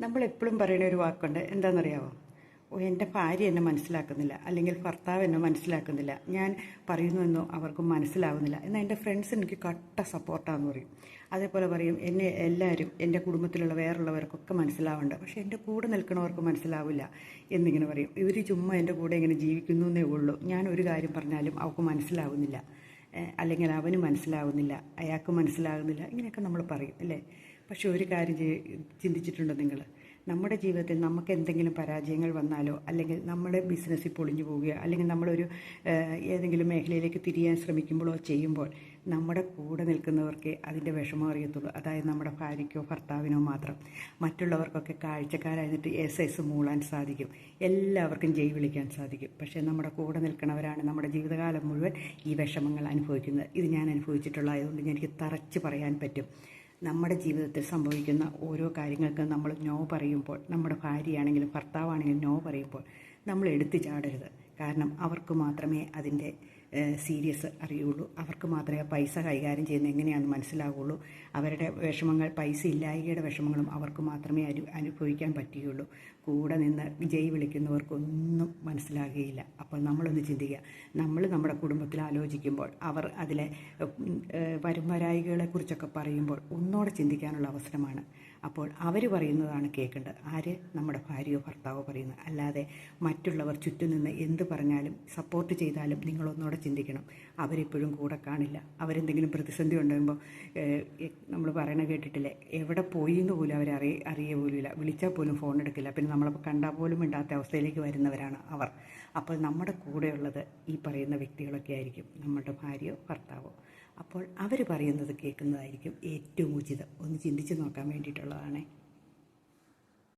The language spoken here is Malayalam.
നമ്മളെപ്പോഴും പറയുന്ന ഒരു വാക്കുണ്ട്. എന്താണെന്നറിയാമോ ഓ എന്റെ ഭാര്യ എന്നെ മനസ്സിലാക്കുന്നില്ല. അല്ലെങ്കിൽ ഭർത്താവ് എന്നെ മനസ്സിലാക്കുന്നില്ല. ഞാൻ പറയുന്നുവെന്നോ അവർക്ക് മനസ്സിലാവുന്നില്ല. എന്നാൽ എന്റെ ഫ്രണ്ട്സ് എനിക്ക് കട്ട സപ്പോർട്ടാന്ന് പറയും. അതേപോലെ പറയും എന്നെ എല്ലാവരും എന്റെ കുടുംബത്തിലുള്ള വേറുള്ളവർക്കൊക്കെ മനസ്സിലാവുന്നുണ്ട്. പക്ഷേ എന്റെ കൂടെ നിൽക്കുന്നവർക്ക് മനസ്സിലാവില്ല. എന്നിങ്ങനെ പറയും. ഇവർ ചുമ്മാ എന്റെ കൂടെ ഇങ്ങനെ ജീവിക്കുന്നു എന്നേ ഉള്ളൂ. ഞാൻ ഒരു കാര്യം പറഞ്ഞാലും അവർക്ക് മനസ്സിലാവുന്നില്ല. അല്ലെങ്കിൽ അവന് മനസ്സിലാവുന്നില്ല അയാൾക്ക് മനസ്സിലാകുന്നില്ല ഇങ്ങനെയൊക്കെ നമ്മൾ പറയും അല്ലേ? പക്ഷെ ഒരു കാര്യം ചിന്തിച്ചിട്ടുണ്ടോ നിങ്ങൾ. നമ്മുടെ ജീവിതത്തിൽ നമുക്ക് എന്തെങ്കിലും പരാജയങ്ങൾ വന്നാലോ അല്ലെങ്കിൽ നമ്മുടെ ബിസിനസ്സിൽ പൊളിഞ്ഞു പോവുകയോ അല്ലെങ്കിൽ നമ്മളൊരു ഏതെങ്കിലും മേഖലയിലേക്ക് തിരിയാൻ ശ്രമിക്കുമ്പോഴോ ചെയ്യുമ്പോൾ നമ്മുടെ കൂടെ നിൽക്കുന്നവർക്കേ അതിന്റെ വിഷമം അറിയത്തുള്ളൂ. അതായത് നമ്മുടെ ഭാര്യയ്ക്കോ ഭർത്താവിനോ മാത്രം. മറ്റുള്ളവർക്കൊക്കെ കാഴ്ചക്കാരായിട്ട് എസ് എസ് മൂളാൻ സാധിക്കും. എല്ലാവർക്കും ജയ് വിളിക്കാൻ സാധിക്കും. പക്ഷേ നമ്മുടെ കൂടെ നിൽക്കുന്നവരാണ് നമ്മുടെ ജീവിതകാലം മുഴുവൻ ഈ വിഷമങ്ങൾ അനുഭവിക്കുന്നത്. ഇത് ഞാൻ അനുഭവിച്ചിട്ടുള്ളതായതുകൊണ്ട് എനിക്ക് തറച്ച് പറയാൻ പറ്റും. നമ്മുടെ ജീവിതത്തിൽ സംഭവിക്കുന്ന ഓരോ കാര്യങ്ങൾക്കും നമ്മൾ നോ പറയുമ്പോൾ നമ്മുടെ ഭാര്യയാണെങ്കിലും ഭർത്താവാണെങ്കിലും നോ പറയുമ്പോൾ നമ്മൾ എടുത്തു ചാടരുത്. കാരണം അവർക്ക് മാത്രമേ അതിന്റെ സീരിയസ് അറിയുള്ളൂ. അവർക്ക് മാത്രമേ പൈസ കൈകാര്യം ചെയ്യുന്നത് എങ്ങനെയാണെന്ന് മനസ്സിലാവുള്ളൂ. അവരുടെ വിഷമങ്ങൾ പൈസ ഇല്ലായ്കയുടെ വിഷമങ്ങളും അവർക്ക് മാത്രമേ അനു അനുഭവിക്കാൻ പറ്റുകയുള്ളൂ. കൂടെ നിന്ന് ജയ് വിളിക്കുന്നവർക്കൊന്നും മനസ്സിലാകുകയില്ല. അപ്പോൾ നമ്മളൊന്ന് ചിന്തിക്കുക. നമ്മൾ നമ്മുടെ കുടുംബത്തിൽ ആലോചിക്കുമ്പോൾ അവർ അതിലെ വരുംവരായികളെക്കുറിച്ചൊക്കെ പറയുമ്പോൾ ഒന്നോടെ ചിന്തിക്കാനുള്ള അവസരമാണ്. അപ്പോൾ അവർ പറയുന്നതാണ് കേൾക്കേണ്ടത്. ആര്? നമ്മുടെ ഭാര്യയോ ഭർത്താവോ പറയുന്നത്. അല്ലാതെ മറ്റുള്ളവർ ചുറ്റും നിന്ന് എന്ത് പറഞ്ഞാലും സപ്പോർട്ട് ചെയ്താലും നിങ്ങളൊന്നുകൂടെ ചിന്തിക്കണം. അവരെപ്പോഴും കൂടെ കാണില്ല. അവരെന്തെങ്കിലും പ്രതിസന്ധി ഉണ്ടാകുമ്പോൾ നമ്മൾ പറയണ കേട്ടിട്ടില്ലേ? എവിടെ പോയി എന്ന് പോലും അവരെ അറിയ അറിയ പോലുമില്ല. വിളിച്ചാൽ പോലും ഫോൺ എടുക്കില്ല. പിന്നെ നമ്മളപ്പോൾ കണ്ടാൽ പോലും ഇണ്ടാത്ത അവസ്ഥയിലേക്ക് വരുന്നവരാണ് അവർ. അപ്പോൾ നമ്മുടെ കൂടെയുള്ളത് ഈ പറയുന്ന വ്യക്തികളൊക്കെ ആയിരിക്കും. നമ്മുടെ ഭാര്യയോ ഭർത്താവോ. അപ്പോൾ അവർ പറയുന്നത് കേൾക്കുന്നതായിരിക്കും ഏറ്റവും ഉചിതം. ഒന്ന് ചിന്തിച്ച് നോക്കാൻ വേണ്ടിയിട്ടുള്ളതാണേ.